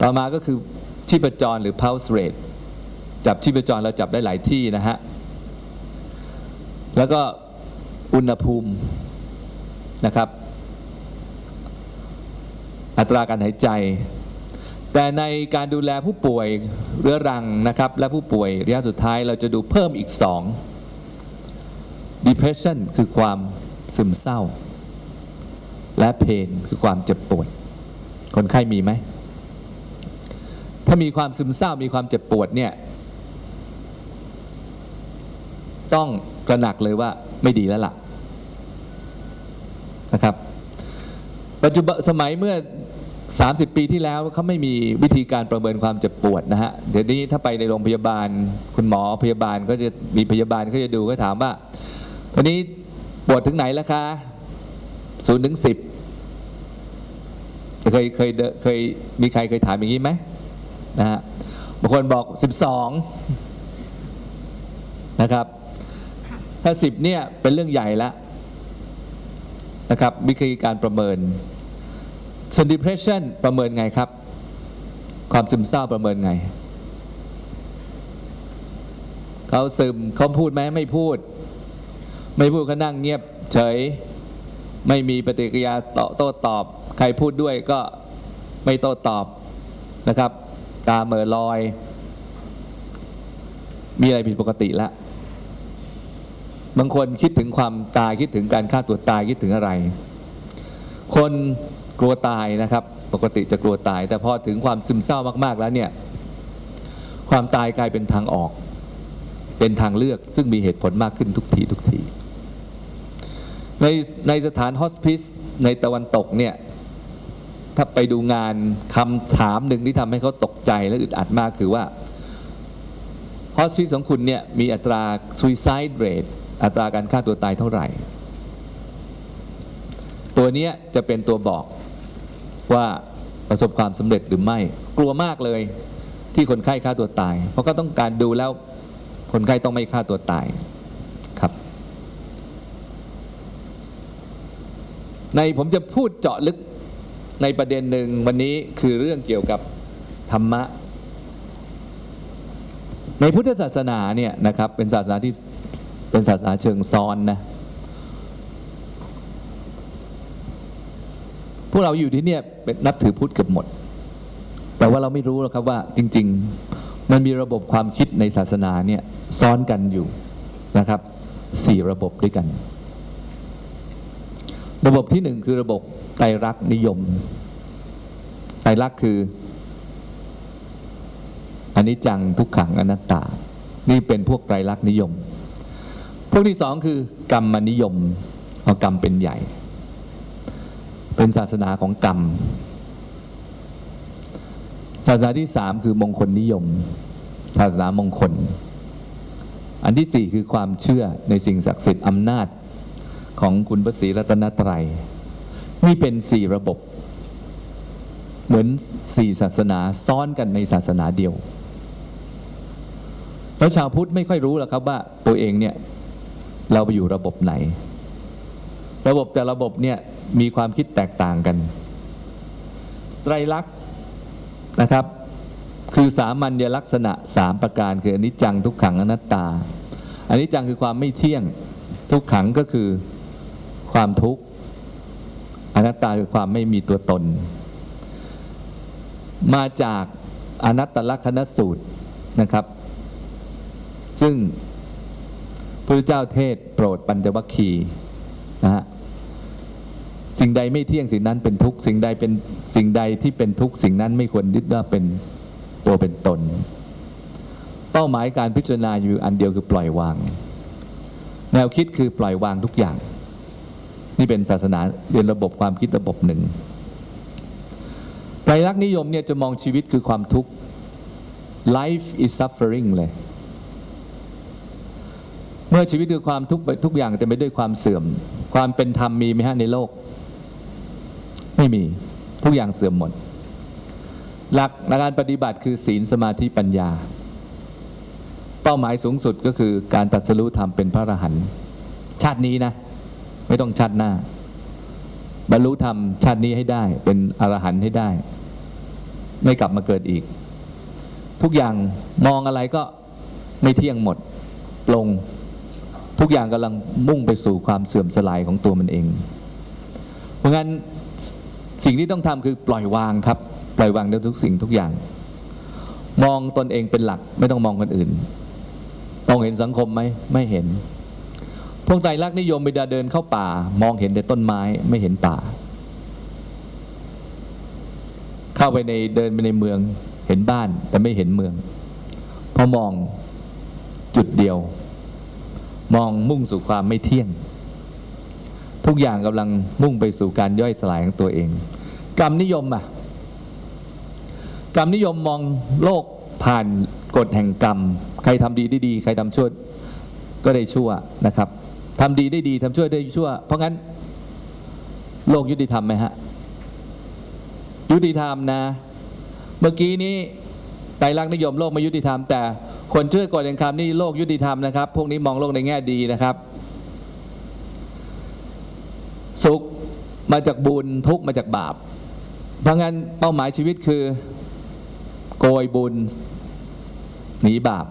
ต่อมาก็คือชีพจรหรือ pulse rate จับชีพจรเราจับได้หลายที่นะฮะ แล้วก็อุณหภูมินะครับ อัตราการหายใจ แต่ในการดูแลผู้ป่วยเรื้อรังนะครับ และผู้ป่วยระยะสุดท้ายเราจะดูเพิ่มอีกสอง depression คือความซึมเศร้า และ pain คือความเจ็บปวด คนไข้มีไหมามีความซึมเศร้ามีความเจ็บปวดเนี่ย ต้องตระหนักเลยว่าไม่ดีแล้วล่ะนะครับ ปัจจุบันสมัยเมื่อ 30 ปีที่แล้วเขาไม่มีวิธีการประเมินความเจ็บปวดนะฮะเดี๋ยวนี้ถ้าไปในโรงพยาบาล คุณหมอพยาบาลก็จะมีพยาบาลก็จะดูก็ถามว่าตอนนี้ปวดถึงไหนแล้วคะศูนย์ถึงสิบเคยเคยเดเคยมีใครเคยถามอย่างนี้ไหม นะฮะบางคนบอกสิบสองนะครับ ถ้าสิบเนี่ย เป็นเรื่องใหญ่แล้วนะครับ วิธีการประเมินส่วน depression ประเมินไงครับ ความซึมเศร้าประเมินไง เขาซึมเขาพูดไหมไม่พูด ไม่พูดเขานั่งเงียบเฉย ไม่มีปฏิกิริยาโต้ตอบ ใครพูดด้วยก็ไม่โต้ตอบนะครับ ตาเหม่อลอย มีอะไรผิดปกติแล้วบางคนคิดถึงความตายคิดถึงการฆ่าตัวตายคิดถึงอะไร คนกลัวตายนะครับ ปกติจะกลัวตาย แต่พอถึงความซึมเศร้ามากๆแล้วเนี่ย ความตายกลายเป็นทางออก เป็นทางเลือกซึ่งมีเหตุผลมากขึ้นทุกทีทุกทีในในสถานฮอสพิสในตะวันตกเนี่ย ถ้าไปดูงานคำถามหนึ่งที่ทำให้เขาตกใจและอึดอัดมากคือว่าฮอสพิสของคุณเนี่ยมีอัตรา suicide rate อัตราการฆ่าตัวตายเท่าไหร่ ตัวนี้จะเป็นตัวบอกว่าประสบความสำเร็จหรือไม่ กลัวมากเลยที่คนไข้ฆ่าตัวตาย เพราะก็ต้องการดูแล้วคนไข้ต้องไม่ฆ่าตัวตายครับ ในผมจะพูดเจาะลึก ในประเด็นหนึ่งวันนี้คือเรื่องเกี่ยวกับธรรมะ ในพุทธศาสนาเนี่ยนะครับเป็นศาสนาที่เป็นศาสนาเชิงซ้อนนะพวกเราอยู่ที่เนี่ยเป็นนับถือพุทธเกือบหมด แต่ว่าเราไม่รู้หรอกครับว่าจริง ๆ มันมีระบบความคิดในศาสนาเนี่ยซ้อนกันอยู่นะครับสี่ระบบด้วยกัน ระบบที่หนึ่งคือระบบไตรลักษณ์นิยม ไตรลักษณ์คืออันนี้จังทุกขังอนัตตา นี่เป็นพวกไตรลักษณ์นิยม พวกที่สองคือกรรมนิยมเอากรรมเป็นใหญ่ เป็นศาสนาของกรรม ศาสนาที่สามคือมงคลนิยม ศาสนามงคล อันที่สี่คือความเชื่อในสิ่งศักดิ์สิทธิ์อำนาจ ของคุณพระศรีรัตนตรัย นี่เป็นสี่ระบบ เหมือนสี่ศาสนาซ้อนกันในศาสนาเดียว แล้วชาวพุทธไม่ค่อยรู้หรอกครับว่าตัวเองเนี่ยเราไปอยู่ระบบไหน ระบบแต่ระบบเนี่ยมีความคิดแตกต่างกัน ไตรลักษณ์นะครับ คือสามัญลักษณะสามประการคืออนิจจังทุกขังอนัตตาอนิจจังคือความไม่เที่ยงทุกขังก็คือ ความทุกข์อนัตตาคือความไม่มีตัวตน มาจากอนัตตลักษณสูตรนะครับ ซึ่งพระเจ้าเทศโปรดปัญจวัคคีย์นะฮะสิ่งใดไม่เที่ยงสิ่งนั้นเป็นทุกข์สิ่งใดเป็นสิ่งใดที่เป็นทุกข์สิ่งนั้นไม่ควรยึดว่าเป็นตัวเป็นตน เป้าหมายการพิจารณาอยู่อันเดียวคือปล่อยวาง แนวคิดคือปล่อยวางทุกอย่าง นี่เป็นศาสนาเรียนระบบความคิดระบบหนึ่งไตรลักษณ์นิยมเนี่ยจะมองชีวิตคือความทุกข์ life is suffering เลย เมื่อชีวิตคือความทุกข์ทุกอย่างเต็มไปด้วยความเสื่อม ความเป็นธรรมมีไหมฮะในโลก ไม่มีทุกอย่างเสื่อมหมด หลักในการปฏิบัติคือศีลสมาธิปัญญา เป้าหมายสูงสุดก็คือการตัดสรู้ธรรมเป็นพระอรหันต์ชาตินี้นะ ไม่ต้องชาติหน้า บรรลุธรรมชาตินี้ให้ได้ เป็นอรหันต์ให้ได้ ไม่กลับมาเกิดอีก ทุกอย่างมองอะไรก็ไม่เที่ยงหมดลงทุกอย่างกำลังมุ่งไปสู่ความเสื่อมสลายของตัวมันเอง เพราะงั้นสิ่งที่ต้องทำคือปล่อยวางครับ ปล่อยวางในทุกสิ่งทุกอย่าง มองตนเองเป็นหลักไม่ต้องมองคนอื่นมองเห็นสังคมไหมไม่เห็น พวกไตรลักษณ์นิยมเวลาเดินเข้าป่า มองเห็นแต่ต้นไม้ไม่เห็นป่า เข้าไปในเดินไปในเมืองเห็นบ้านแต่ไม่เห็นเมือง เพราะมองจุดเดียว มองมุ่งสู่ความไม่เที่ยง ทุกอย่างกำลังมุ่งไปสู่การย่อยสลายของตัวเอง กรรมนิยมอะกรรมนิยมมองโลกผ่านกฎแห่งกรรม ใครทำดีได้ดี ใครทำชั่วก็ได้ชั่วนะครับ ทำดีได้ดีทำชั่วได้ชั่ว เพราะงั้น โลกยุติธรรมไหมฮะ ยุติธรรมนะ เมื่อกี้นี้ไตรลักษณ์นิยมโลกไม่ยุติธรรม แต่คนช่วยกฎแห่งกรรมนี่โลกยุติธรรมนะครับ พวกนี้มองโลกในแง่ดีนะครับ สุขมาจากบุญทุกมาจากบาป เพราะงั้นเป้าหมายชีวิตคือ โกยบุญหนีบาป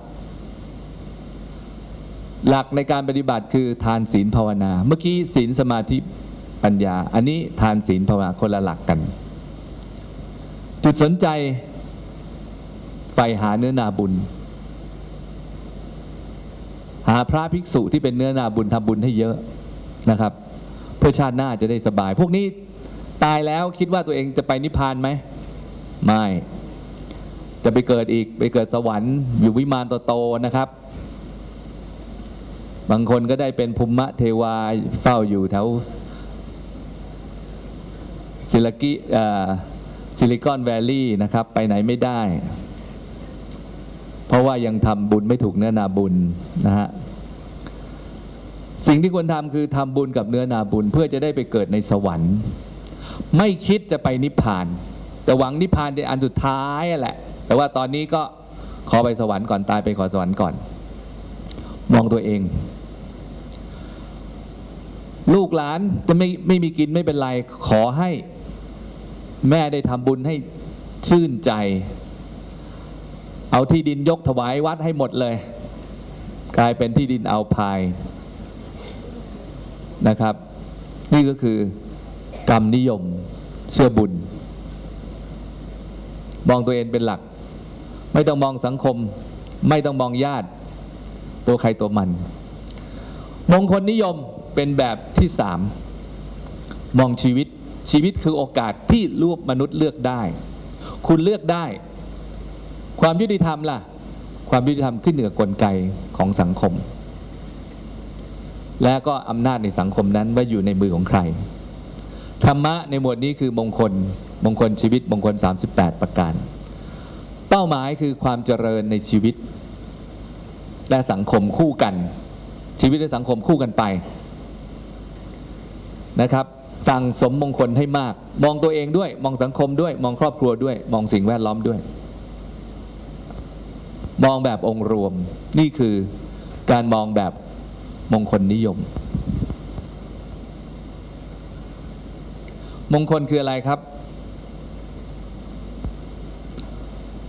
หลักในการปฏิบัติคือทานศีลภาวนา เมื่อกี้ศีลสมาธิปัญญา อันนี้ทานศีลภาวนาคนละหลักกัน จุดสนใจใฝ่หาเนื้อนาบุญ หาพระภิกษุที่เป็นเนื้อนาบุญทำบุญให้เยอะนะครับ เพื่อชาติหน้าจะได้สบาย พวกนี้ตายแล้วคิดว่าตัวเองจะไปนิพพานไหมไม่ จะไปเกิดอีกไปเกิดสวรรค์อยู่วิมานโตๆนะครับ บางคนก็ได้เป็นภูมิเทวาเฝ้าอยู่แถวซิลกิซิลิคอนแวลลีย์นะครับ ไปไหนไม่ได้ เพราะว่ายังทำบุญไม่ถูกเนื้อนาบุญนะฮะสิ่งที่ควรทำคือทำบุญกับเนื้อนาบุญ เพื่อจะได้ไปเกิดในสวรรค์ ไม่คิดจะไปนิพพาน แต่หวังนิพพานในอันสุดท้ายแหละ แต่ว่าตอนนี้ก็ขอไปสวรรค์ก่อนตายไปขอสวรรค์ก่อน มองตัวเอง ลูกหลานจะไม่ไม่มีกินไม่เป็นไร ขอให้แม่ได้ทำบุญให้ชื่นใจ เอาที่ดินยกถวายวัดให้หมดเลย กลายเป็นที่ดินเอาพายนะครับ นี่ก็คือกรรมนิยมเชื่อบุญ มองตัวเองเป็นหลัก ไม่ต้องมองสังคม ไม่ต้องมองญาติ ตัวใครตัวมัน มงคลนิยม เป็นแบบที่สามมองชีวิตชีวิตคือโอกาสที่ลูกมนุษย์เลือกได้ คุณเลือกได้ ความยุติธรรมล่ะ ความยุติธรรมขึ้นเหนือกลไกของสังคม และก็อำนาจในสังคมนั้นว่าอยู่ในมือของใคร ธรรมะในหมวดนี้คือมงคล มงคลชีวิตมงคล 38 ประการ เป้าหมายคือความเจริญในชีวิต และสังคมคู่กัน ชีวิตและสังคมคู่กันไป นะครับสั่งสมมงคลให้มาก มองตัวเองด้วย มองสังคมด้วย มองครอบครัวด้วย มองสิ่งแวดล้อมด้วย มองแบบองค์รวม นี่คือการมองแบบมงคลนิยม มงคลคืออะไรครับ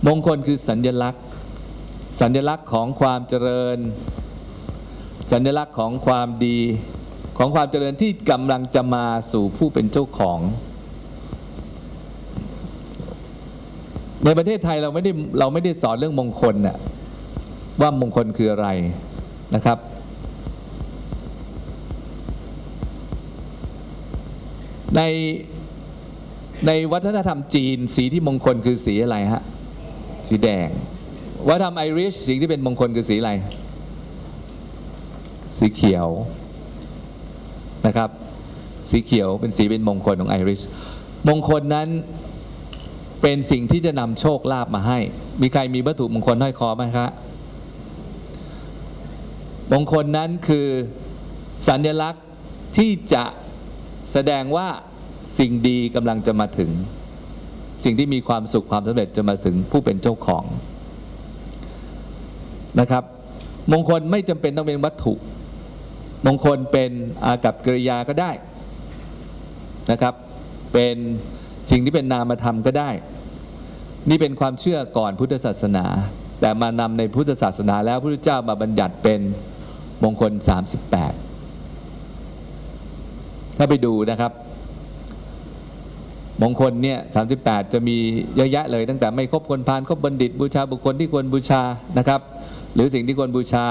มงคลคือสัญญลักษณ์ สัญลักษณ์ของความเจริญ สัญลักษณ์ของความดี ของความเจริญที่กำลังจะมาสู่ผู้เป็นเจ้าของ ในประเทศไทยเราไม่ได้เราไม่ได้สอนเรื่องมงคลน่ะว่ามงคลคืออะไรนะครับ ในในวัฒนธรรมจีนสีที่มงคลคือสีอะไรฮะสีแดง วัฒนธรรมไอริชสิ่งที่เป็นมงคลคือสีอะไร สีเขียว นะครับ สีเขียวเป็นสีเป็นมงคลของไอริชมงคลนั้นเป็นสิ่งที่จะนำโชคลาภมาให้ มีใครมีวัตถุมงคลห้อยคอไหมครับมงคลนั้นคือสัญลักษณ์ที่จะแสดงว่าสิ่งดีกำลังจะมาถึง สิ่งที่มีความสุขความสำเร็จจะมาถึงผู้เป็นเจ้าของนะครับ มงคลไม่จำเป็นต้องเป็นวัตถุ มงคลเป็นอากับกริยาก็ได้นะครับ เป็นสิ่งที่เป็นนามธรรมก็ได้ นี่เป็นความเชื่อก่อนพุทธศาสนา แต่มานำในพุทธศาสนาแล้วพระพุทธเจ้ามาบัญญัติเป็นมงคล 38 ถ้าไปดูนะครับ มงคลเนี่ย38 จะมีเยอะแยะเลย ตั้งแต่ไม่ครบคนพาลครบบัณฑิตบูชาบุคคลที่ควรบูชานะครับ หรือสิ่งที่ควรบูชา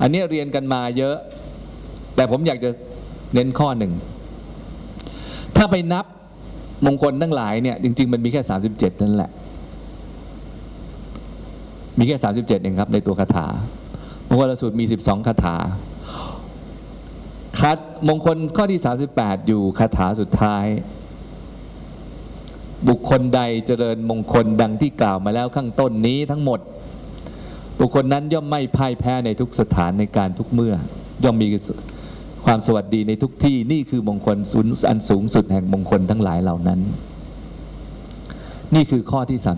อันนี้เรียนกันมาเยอะ แต่ผมอยากจะเน้นข้อหนึ่ง ถ้าไปนับมงคลทั้งหลายเนี่ย จริง ๆ มันมีแค่ 37 นั่นแหละ มีแค่ 37 เองครับ ในตัวคาถามงคลสูตรมี 12 คาถาคัดมงคลข้อที่ 38 อยู่คาถาสุดท้าย บุคคลใดเจริญมงคลดังที่กล่าวมาแล้วข้างต้นนี้ทั้งหมด บุคคลนั้นย่อมไม่พ่ายแพ้ในทุกสถานในการทุกเมื่อ ย่อมมี ความสวัสดีในทุกที่นี่คือมงคลสูงอันสูงสุดแห่งมงคลทั้งหลายเหล่านั้น นี่คือข้อที่ 38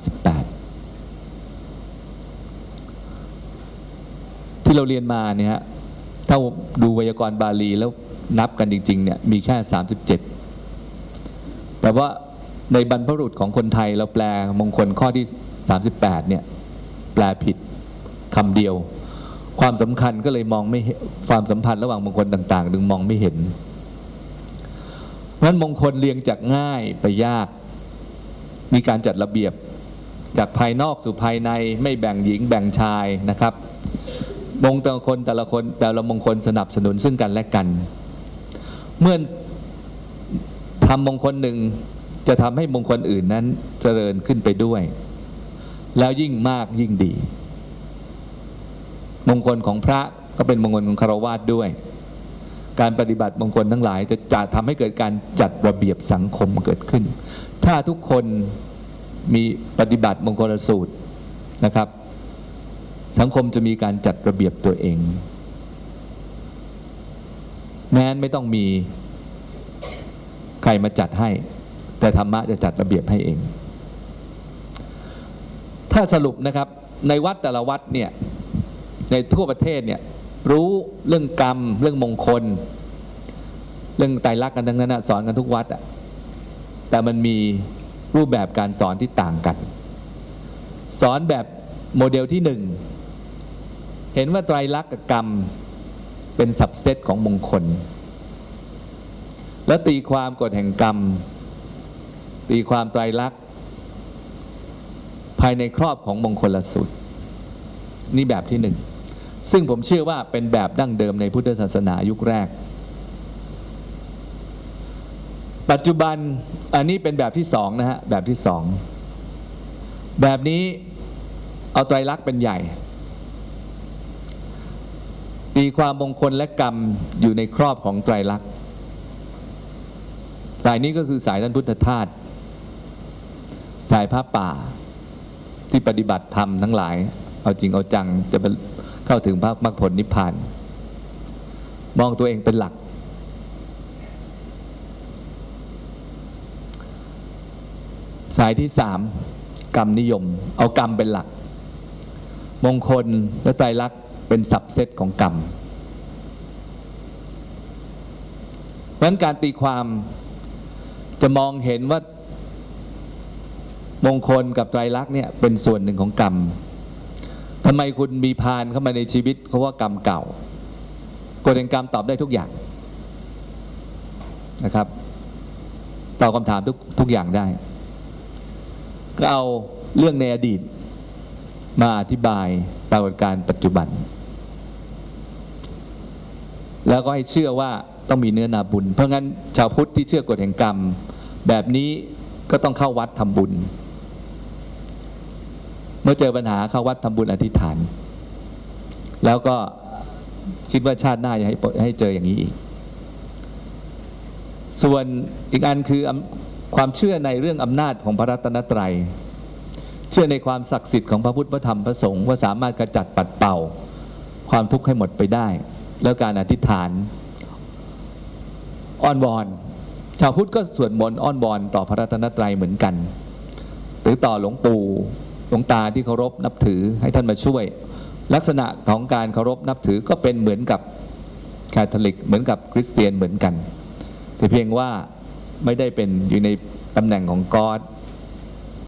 ที่เราเรียนมาเนี่ยถ้าดูไวยากรณ์บาลีแล้วนับกันจริง ๆ เนี่ยมีแค่ 37 แต่ว่าในบรรพบุรุษของคนไทยเราแปลมงคลข้อที่ 38 เนี่ย แปลผิดคำเดียว ความสำคัญก็เลยมองไม่ความสัมพันธ์ระหว่างมงคลต่างๆ ดึงมองไม่เห็นเพราะนั้นมงคลเรียงจากง่ายไปยาก มีการจัดระเบียบจากภายนอกสู่ภายในไม่แบ่งหญิงแบ่งชายนะครับ มงแต่ละคนแต่ละคนแต่ละมงคลสนับสนุนซึ่งกันและกัน เมื่อทำมงคลหนึ่งจะทำให้มงคลอื่นนั้นเจริญขึ้นไปด้วย แล้วยิ่งมากยิ่งดี มงคลของพระก็เป็นมงคลของคารวาสด้วย การปฏิบัติมงคลทั้งหลายจะจะทำให้เกิดการจัดระเบียบสังคมเกิดขึ้น ถ้าทุกคนมีปฏิบัติมงคลสูตรนะครับ สังคมจะมีการจัดระเบียบตัวเอง แม้นไม่ต้องมีใครมาจัดให้ แต่ธรรมะจะจัดระเบียบให้เอง ถ้าสรุปนะครับในวัดแต่ละวัดเนี่ย ในทั่วประเทศเนี่ยรู้เรื่องกรรม เรื่องมงคล เรื่องไตรลักษณ์กันทั้งนั้นสอนกันทุกวัดอะแต่มันมีรูปแบบการสอนที่ต่างกัน สอนแบบโมเดลที่หนึ่งเห็นว่าไตรลักษณ์กับกรรมเป็นสับเซตของมงคล แล้วตีความกฎแห่งกรรม ตีความไตรลักษณ์ภายในครอบของมงคลสูตรนี่แบบที่หนึ่ง ซึ่งผมเชื่อว่าเป็นแบบดั้งเดิมในพุทธศาสนายุคแรก ปัจจุบันอันนี้เป็นแบบที่สองนะฮะแบบที่สองแบบนี้เอาไตรลักษณ์เป็นใหญ่ตีความมงคลและกรรมอยู่ในครอบของไตรลักษณ์สายนี้ก็คือสายท่านพุทธทาสสายพระป่าที่ปฏิบัติธรรมทั้งหลาย เอาจริงเอาจังจะ เข้าถึงพระมรรคผลนิพพาน มองตัวเองเป็นหลัก สายที่สามกรรมนิยม เอากรรมเป็นหลัก มงคลและไตรลักษณ์เป็นสับเซตของกรรมเพราะฉะนั้นการตีความจะมองเห็นว่ามงคลกับไตรลักษณ์เนี่ยเป็นส่วนหนึ่งของกรรม ทำไมคุณมีพานเข้ามาในชีวิตเพราะว่ากรรมเก่ากฎแห่งกรรมตอบได้ทุกอย่างนะครับตอบคำถามทุกทุกอย่างได้ ก็เอาเรื่องในอดีต มาอธิบายปรากฏการณ์ปัจจุบัน แล้วก็ให้เชื่อว่าต้องมีเนื้อนาบุญ เพราะงั้นชาวพุทธที่เชื่อกฎแห่งกรรม แบบนี้ก็ต้องเข้าวัดทำบุญ มื่อเจอปัญหาเข้าวัดทำบุญอธิษฐาน แล้วก็คิดว่าชาติหน้าอย่าให้ให้เจออย่างนี้อีก ส่วนอีกอันคือความเชื่อในเรื่องอำนาจของพระรัตนตรัย เชื่อในความศักดิ์สิทธิ์ของพระพุทธพระธรรมพระสงฆ์ว่าสามารถกระจัดปัดเป่า ความทุกข์ให้หมดไปได้ แล้วการอธิษฐานอ้อนวอนชาวพุทธก็สวดมนต์อ้อนวอนต่อพระรัตนตรัยเหมือนกัน หรือต่อหลวงปู่ หลวงตาที่เคารพนับถือให้ท่านมาช่วย ลักษณะของการเคารพนับถือก็เป็นเหมือนกับคาทอลิกเหมือนกับคริสเตียนเหมือนกันแต่เพียงว่าไม่ได้เป็นอยู่ในตำแหน่งของกอด